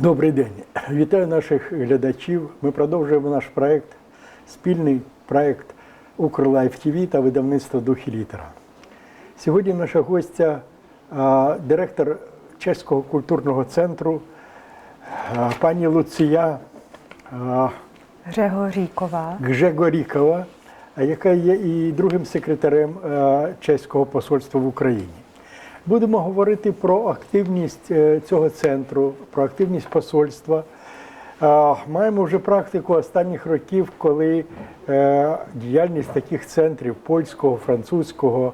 Добрий день. Вітаю наших глядачів. Ми продовжуємо наш проект, спільний проект Укрлайф ТВ та видавництво Духі літера. Сьогодні наша гостя, директор Чеського культурного центру, пані Луція а, Григорійкова. Гжегорікова, яка є і другим секретарем чеського посольства в Україні. Будемо говорити про активність е, цього центру, про активність посольства. Е, Маємо вже практику останніх років, коли е, діяльність таких центрів польського, французького,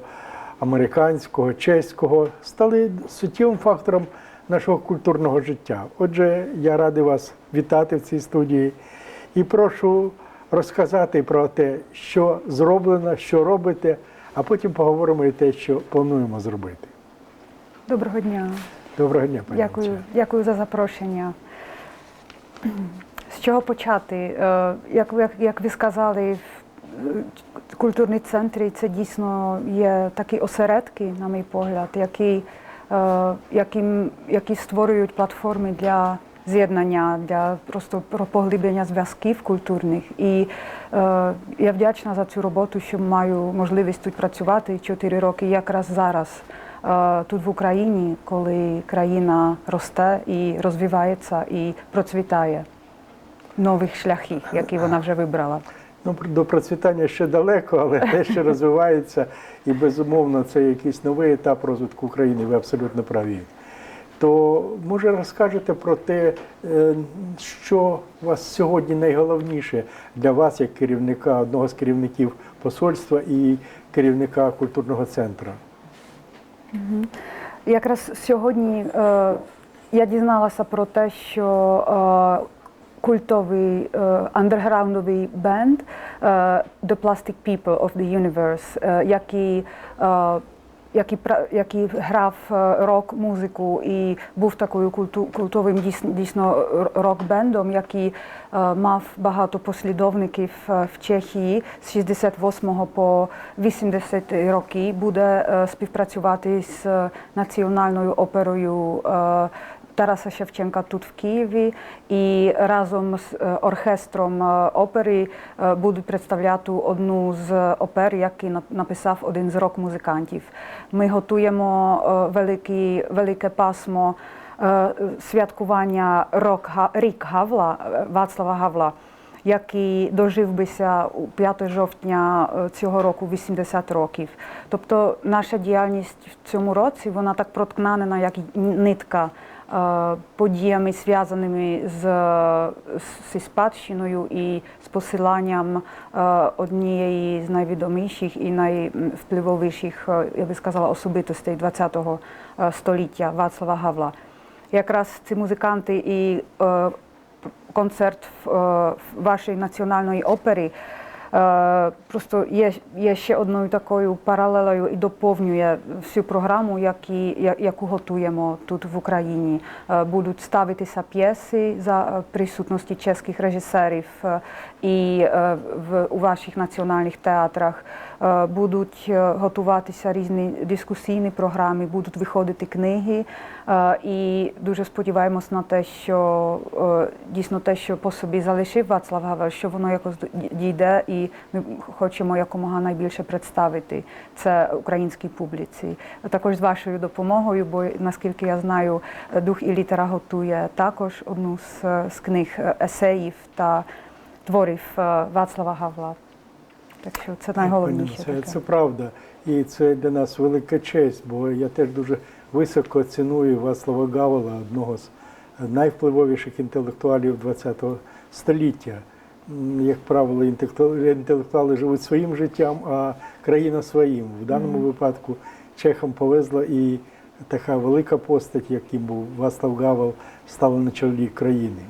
американського, чеського стали суттєвим фактором нашого культурного життя. Отже, я радий вас вітати в цій студії і прошу розказати про те, що зроблено, що робите, а потім поговоримо і те, що плануємо зробити. Доброго дня. Доброго дня, пані. Дякую, дякую за запрошення. З чого почати? Е, Як ви, як ви сказали, в культурні центри це дійсно є такі осередки, на мій погляд, які, е, яким, які створюють платформи для з'єднання, для просто поглиблення зв'язків культурних. І е, я вдячна за цю роботу, що маю можливість тут працювати 4 роки, якраз зараз. Е, Тут в Україні, коли країна росте і розвивається і процвітає нових шляхів, які вона вже вибрала. Ну, до процвітання ще далеко, але те, що розвивається, і безумовно, це якийсь новий етап розвитку України, ви абсолютно праві. То може розкажете про те, е, що у вас сьогодні найголовніше для вас, як керівника, одного з керівників посольства і керівника культурного центру? Якраз сьогодні е, я дізналася про те, що е, культовий е, андерграундовий бенд е, The Plastic People of the Universe, е, який який, який грав е, рок-музику і був такою культовим дійсно, дійсно рок-бендом, який е, мав багато послідовників е, в Чехії з 68 по 80 роки, буде е, співпрацювати з е, національною оперою. Тараса Шевченка тут в Києві і разом з е, оркестром е, опери е, будуть представляти одну з опер, які написав один з рок-музикантів. Ми готуємо великий, велике пасмо святкування рок, рік Гавла, Вацлава Гавла, який дожив бися 5 жовтня цього року 80 років. Тобто наша діяльність в цьому році вона так проткнена, як нитка подіями, зв'язаними з, з, спадщиною і з посиланням е, однієї з найвідоміших і найвпливовіших, е, я би сказала, особистостей ХХ століття Вацлава Гавла. Якраз ці музиканти і е, концерт в, е, вашій національної опері е, просто є, є ще одною такою паралелею і доповнює всю програму, які, яку готуємо тут в Україні. Е, Будуть ставитися п'єси за е, присутності чеських режисерів е, і е, в, у ваших національних театрах. Е, Будуть е, готуватися різні дискусійні програми, будуть виходити книги. Е, І дуже сподіваємось на те, що е, дійсно те, що по собі залишив Вацлав Гавел, що воно якось дійде, і ми хочемо якомога найбільше представити це українській публіці. Також з вашою допомогою, бо наскільки я знаю, дух і літера готує також одну з, з книг е, есеїв та творів Вацлава Гавла. Так що це найголовніше. Це, це правда. І це для нас велика честь, бо я теж дуже високо ціную Вацлава Гавела, одного з найвпливовіших інтелектуалів ХХ століття. Як правило, інтелектуали, живуть своїм життям, а країна своїм. В даному випадку чехам повезло і така велика постать, яким був Вацлав Гавел, стала на чолі країни.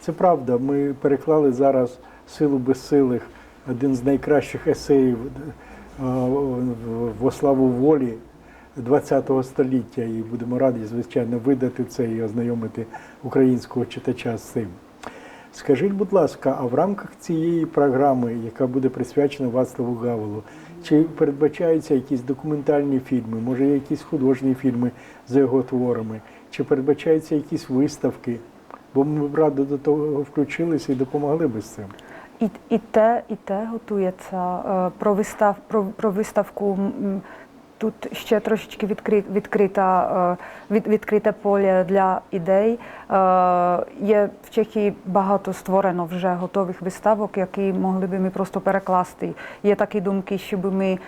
Це правда. Ми переклали зараз силу безсилих, один з найкращих есеїв е, в- во славу волі ХХ століття. І будемо раді, звичайно, видати це і ознайомити українського читача з цим. Скажіть, будь ласка, а в рамках цієї програми, яка буде присвячена Вацлаву Гавелу, чи передбачаються якісь документальні фільми, може якісь художні фільми за його творами, чи передбачаються якісь виставки? бо ми б радо до того включилися і допомогли би з цим. І, і те, і те готується Е, про вистав про, про виставку. Тут ще трошечки відкри, відкрита, е, від, відкрите поле для ідей. Е, Є в Чехії багато створено вже готових виставок, які могли би ми просто перекласти. Є такі думки, щоб ми е,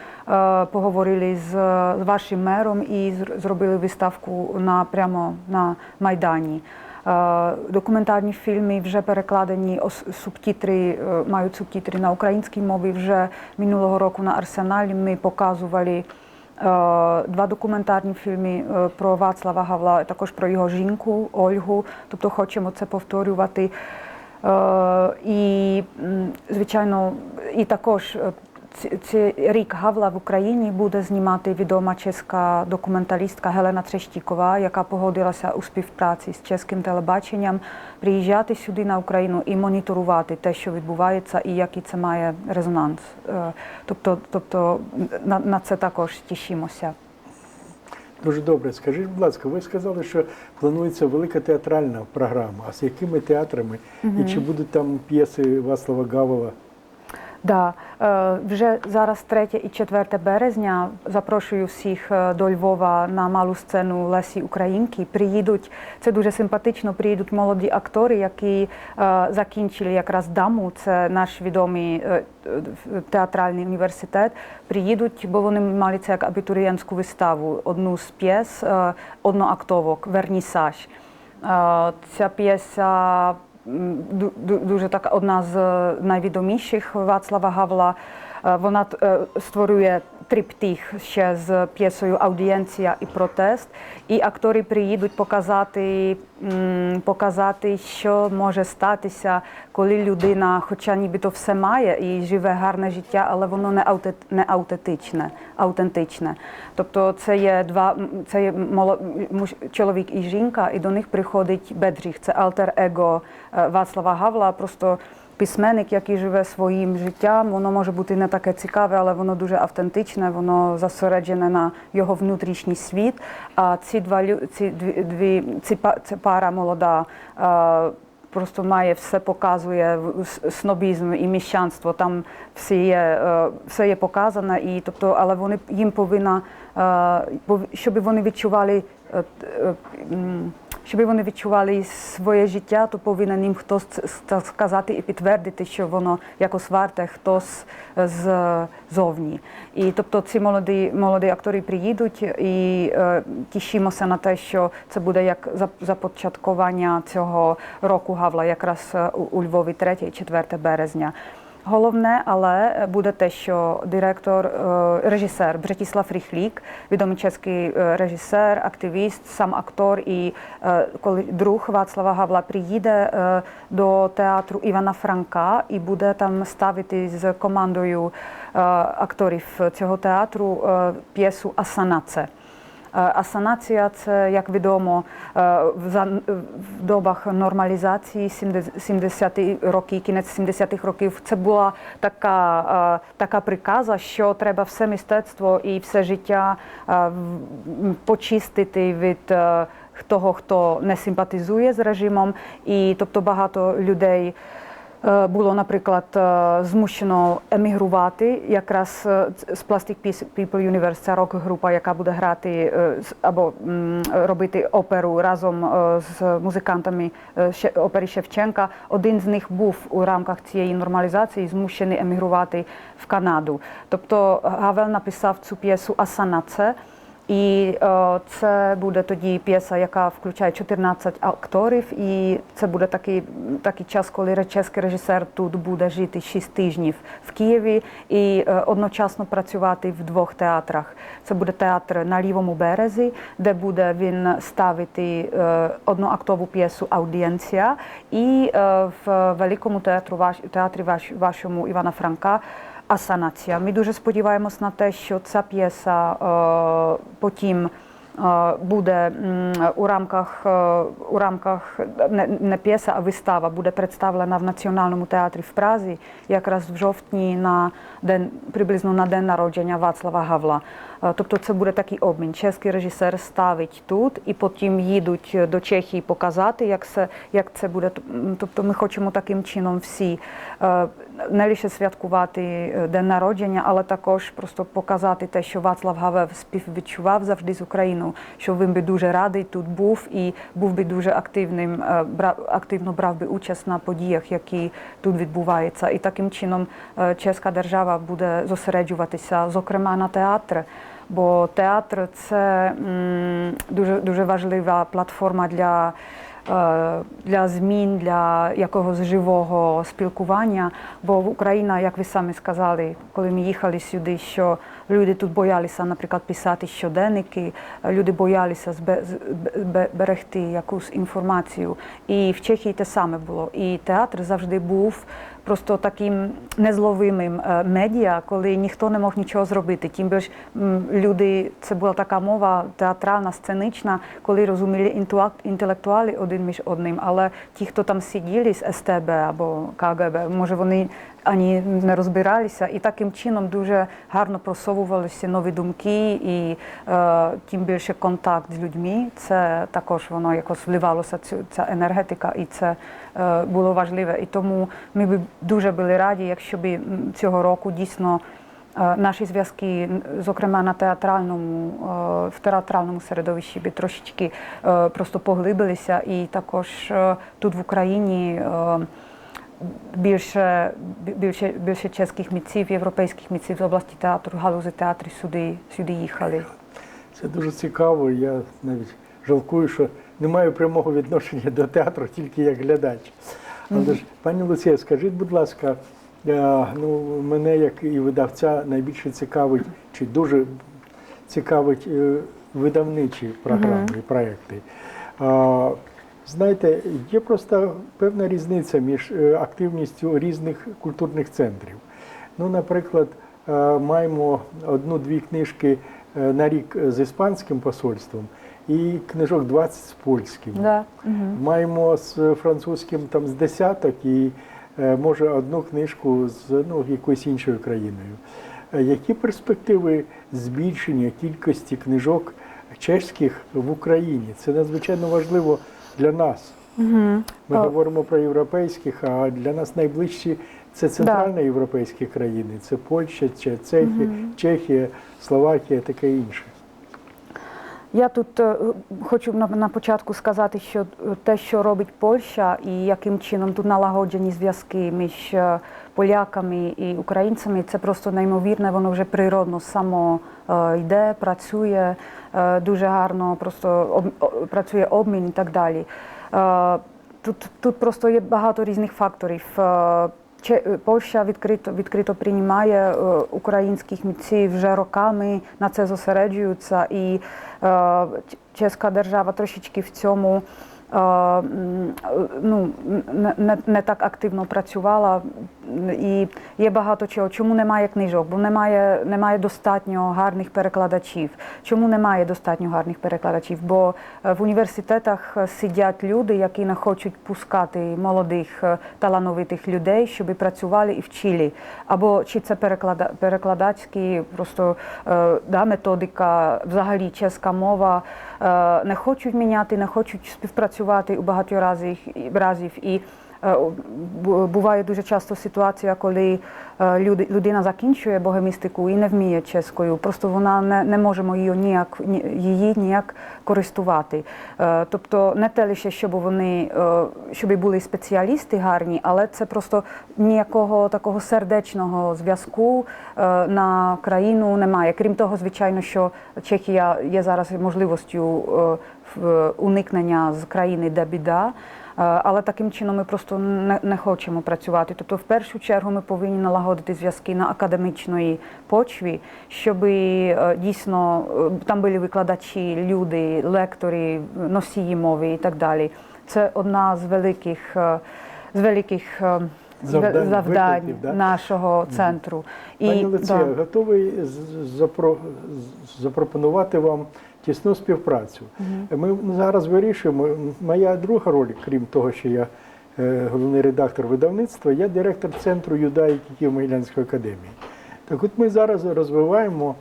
поговорили з, вашим мером і зробили виставку на прямо на майдані. Документальні фільми вже перекладені, е, мають субтитри на українській мові. Вже минулого року на арсеналі ми показували два документарні фільми е, про Вацлава Гавла, також про його жінку Ольгу. Тобто хочемо це повторювати. Е, І, звичайно, і також ці рік Гавла в Україні буде знімати відома чеська документалістка Гелена Трештікова, яка погодилася у співпраці з чеським телебаченням приїжджати сюди на Україну і моніторувати те, що відбувається, і який це має резонанс. Е, Тобто, тобто на, на це також тішимося. Дуже добре. Скажіть, будь ласка, ви сказали, що планується велика театральна програма. А з якими театрами? І чи будуть там п'єси Васлава Гавела? Да, е, вже зараз 3 і 4 березня запрошую всіх е, до Львова на малу сцену Лесі Українки. Приїдуть, це дуже симпатично, приїдуть молоді актори, які е, закінчили якраз даму, це наш відомий театральний університет. Приїдуть, бо вони мали це як абітурієнтську виставу, одну з п'єс, одноактовок, вернісаж. Ця п'єса дуже така одна з е, найвідоміших Вацлава Гавла. Е, Вона е, створює триптих ще з п'єсою Аудієнція і протест. І актори приїдуть показати, показати, що може статися, коли людина, хоча нібито все має і живе гарне життя, але воно не не аутентичне. аутентичне. Тобто це є два це є моло- муж- чоловік і жінка, і до них приходить Бедріх. Це альтер-его е, Вацлава Гавла. Просто письменник, який живе своїм життям, воно може бути не таке цікаве, але воно дуже автентичне, воно зосереджене на його внутрішній світ. А ці два ці дві, ці ця пара молода. е, Просто має все показує снобізм і міщанство. Там все є, е, все є показано, і тобто, але вони їм повинна, е, щоб вони відчували. Е, е, щоб вони відчували своє життя, то повинен їм хтось сказати і підтвердити, що воно якось варте хтось з зовні. І тобто ці молоді, молоді актори приїдуть і е, тішимося на те, що це буде як започаткування цього року Гавла, якраз е, у Львові 3 і 4 березня. Головне, але буде те, що директор, е, режисер Братіслав Ріхлік, відомий чеський е, режисер, активіст, сам актор, і е, коли друг Вацлава Гавла приїде е, до театру Івана Франка і буде там ставити з командою е, акторів цього театру е, п'єсу Асанаце. Е, Асанація це, як відомо, е, в добах нормалізації 70-ті роки, кінець 70-х років. Це була така, е, така приказа, що треба все мистецтво і все життя почистити від того, хто не симпатизує з режимом. І тобто багато людей. Е, Було, наприклад, е, змушено емігрувати якраз е, з Plastic People Universe, ця рок-група, яка буде грати або робити оперу разом з музикантами опери Шевченка. Один з них був у рамках цієї нормалізації змушений емігрувати в Канаду. Тобто Гавел написав цю п'єсу Асанаце. І е, це буде тоді п'єса, яка включає 14 акторів, і це буде такий, такий час, коли чеський режисер тут буде жити 6 тижнів в Києві і е, одночасно працювати в двох театрах. Це буде театр на лівому березі, де буде він ставити е, одноактову п'єсу Аудієнція, і е, в великому театру ваш, театрі ваш, вашому Івана Франка. Асанація. Ми дуже сподіваємось на те, що ця п'єса потім буде у рамках, у рамках не, не п'єса, а вистава буде представлена в Національному театрі в Празі, якраз в жовтні на день приблизно на день народження Вацлава Гавла. Тобто це буде такий обмін. Чеський режисер ставить тут і потім їдуть до Чехії показати, як це, як це буде. Тобто ми хочемо таким чином всі не лише святкувати е, день народження, але також просто показати те, що Вацлав Гавел співвідчував завжди з Україною, що він би дуже радий тут був і був би дуже активним, е, активно брав би участь на подіях, які тут відбуваються. І таким чином е, чеська держава буде зосереджуватися, зокрема на театр. Бо театр це дуже дуже важлива платформа для, для змін, для якогось живого спілкування. Бо Україна, як ви самі сказали, коли ми їхали сюди, що люди тут боялися, наприклад, писати щоденники, е, люди боялися збе- з- бе- берегти якусь інформацію. І в Чехії те саме було. І театр завжди був просто таким незловимим е, медіа, коли ніхто не мог нічого зробити. Тим більш люди, це була така мова театральна, сценична, коли розуміли інтелектуали один між одним. Але ті, хто там сиділи з СТБ або КГБ, може вони ані не розбиралися, і таким чином дуже гарно просовувалися нові думки, і е, тим більше контакт з людьми. Це також воно якось вливалося цю ця енергетика, і це було важливе. І тому ми б дуже були раді, якщо б цього року дійсно. е, Наші зв'язки, зокрема на театральному е, в театральному середовищі, би трошечки е, просто поглибилися, і також е, тут в Україні е, більше, більше, більше чеських митців, європейських митців з області театру, галузі театрів сюди, сюди їхали. Це дуже цікаво. Я навіть жалкую, що не маю прямого відношення до театру, тільки як глядач. Але ж, пані Луція, скажіть, будь ласка, е, ну, мене, як і видавця, найбільше цікавить, чи дуже цікавить е, видавничі програми і проекти. Знаєте, є просто певна різниця між е, активністю різних культурних центрів. Ну, наприклад, маємо одну-дві книжки на рік з іспанським посольством і книжок 20 з польським. Да. Маємо з французьким там з десяток і е, може одну книжку з ну, якоюсь іншою країною. Е, Які перспективи збільшення кількості книжок чеських в Україні? Це надзвичайно важливо для нас. Мгм. Ми О. говоримо про європейських, а для нас найближчі це центральноєвропейські країни, це Польща, Че- Чехія, Чехія, Словакія, таке інше. Я тут е, хочу на, початку сказати, що е, те, що робить Польща, і яким чином тут налагоджені зв'язки між е, поляками і українцями, це просто неймовірне, воно вже природно само йде, працює дуже гарно, просто працює обмін і так далі. Тут, тут просто є багато різних факторів. Е, Польща відкрито відкрито приймає е, українських митців вже роками на це зосереджуються, і е, чеська держава трошечки в цьому ну, не, не так активно працювала. І є багато чого. Чому немає книжок? Бо немає, немає достатньо гарних перекладачів. Чому немає достатньо гарних перекладачів? Бо е, в університетах е, сидять люди, які не хочуть пускати молодих е, талановитих людей, щоб працювали і вчили. Або чи це переклада, перекладацькі просто да, методика, взагалі чеська мова не хочуть міняти, не хочуть співпрацювати у багатьох разів. І Буває дуже часто ситуація, коли е, людина закінчує богемістику і не вміє чеською. Просто вона не, не можемо її ніяк її ніяк користувати. Е, Тобто не те лише, щоб вони е, щоб були спеціалісти гарні, але це просто ніякого такого сердечного зв'язку е, на країну немає. Крім того, звичайно, що Чехія є зараз можливістю уникнення з країни, де біда. Але таким чином ми просто не, не хочемо працювати. Тобто, в першу чергу, ми повинні налагодити зв'язки на академічної почві, щоб дійсно там були викладачі, люди, лектори, носії мови і так далі. Це одна з великих е, з великих е, Завдань, завдань викликів, да? нашого центру. Пані І, Луція, да. готовий запро- запропонувати вам тісну співпрацю. Ми зараз вирішуємо. Моя друга роль, крім того, що я е, головний редактор видавництва, я директор центру юдаїки Києво-Могилянської академії. Так от ми зараз розвиваємо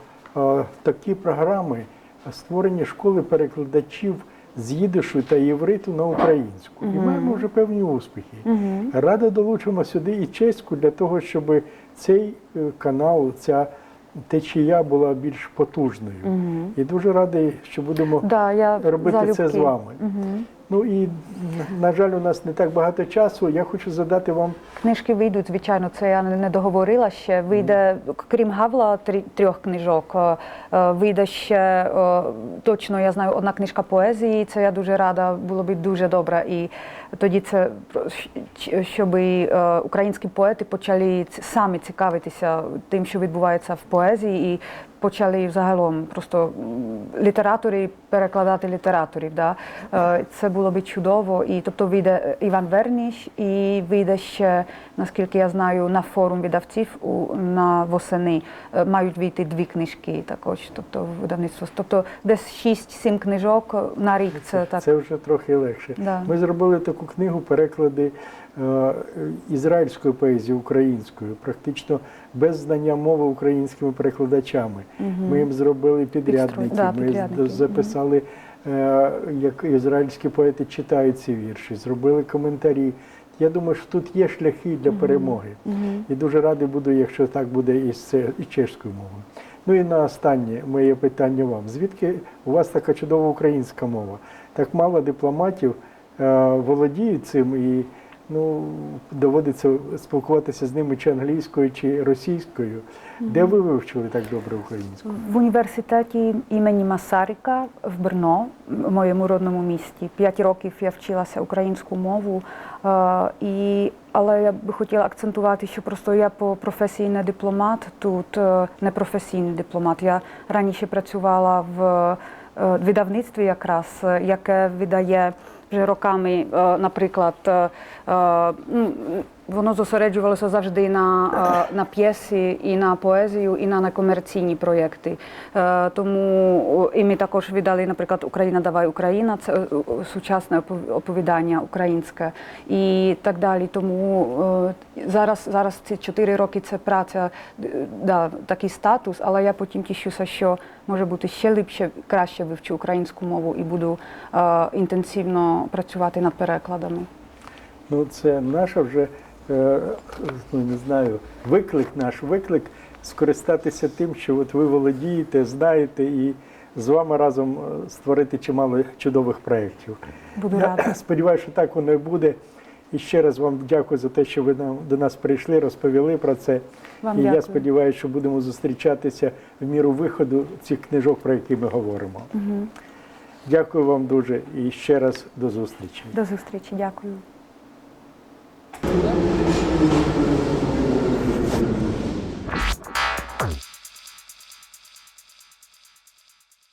такі програми створення школи перекладачів з їдишу та євриту на українську. І маємо вже певні успіхи. Радо долучимо сюди і чеську для того, щоб цей е, канал, ця течія була більш потужною. І дуже радий, що будемо Да, я робити це з залюбки. вами. Ну і на жаль, у нас не так багато часу. Я хочу задати вам Книжки вийдуть, звичайно, це я не договорила ще. Вийде, крім Гавла, трьох книжок. е, е, Вийде ще е, точно, я знаю, одна книжка поезії. Це я дуже рада, було б дуже добре. І тоді це щоб українські поети почали самі цікавитися тим, що відбувається в поезії, і почали загалом просто літератори перекладати літераторів. Да? Це було б чудово. І тобто вийде Іван Верніш, і вийде ще, наскільки я знаю, на форум видавців у на восени мають вийти дві книжки також. Тобто видавництво. Тобто десь 6-7 книжок на рік. Це так. це вже трохи легше. Да. Ми зробили таку книгу переклади ізраїльської поезії українською, практично без знання мови українськими перекладачами. Ми їм зробили підрядники. Да, ми підрядники. записали, е, як ізраїльські поети читають ці вірші, зробили коментарі. Я думаю, що тут є шляхи для перемоги. І дуже радий буду, якщо так буде і з чеською мовою. Ну і на останнє моє питання вам. Звідки у вас така чудова українська мова? Так мало дипломатів е, володіють цим і ну, доводиться спілкуватися з ними чи англійською, чи російською. Де ви вивчили так добре українську? В університеті імені Масарика в Брно, в моєму родному місті. П'ять років я вчилася українську мову. Е, і, але я би хотіла акцентувати, що просто я по професії не дипломат, тут е, не професійний дипломат. Я раніше працювала в е, видавництві якраз, яке видає вже роками, наприклад, воно зосереджувалося завжди на, е, на п'єсі і на поезію, і на некомерційні проєкти. Е, Тому і ми також видали, наприклад, Україна давай Україна, це е, е, сучасне оповідання українське і так далі. Тому е, зараз, зараз ці чотири роки це праця, е, да, такий статус, але я потім тішуся, що може бути ще ліпше, краще вивчу українську мову і буду е, інтенсивно працювати над перекладами. Ну, це наша вже е, ну, не знаю, виклик, наш виклик скористатися тим, що от ви володієте, знаєте, і з вами разом е, створити чимало чудових проєктів. Буду Я рада. сподіваюся, що так воно і буде. І ще раз вам дякую за те, що ви нам до нас прийшли, розповіли про це. Вам і я сподіваюся, що будемо зустрічатися в міру виходу цих книжок, про які ми говоримо. Дякую вам дуже і ще раз до зустрічі. До зустрічі, дякую. Thank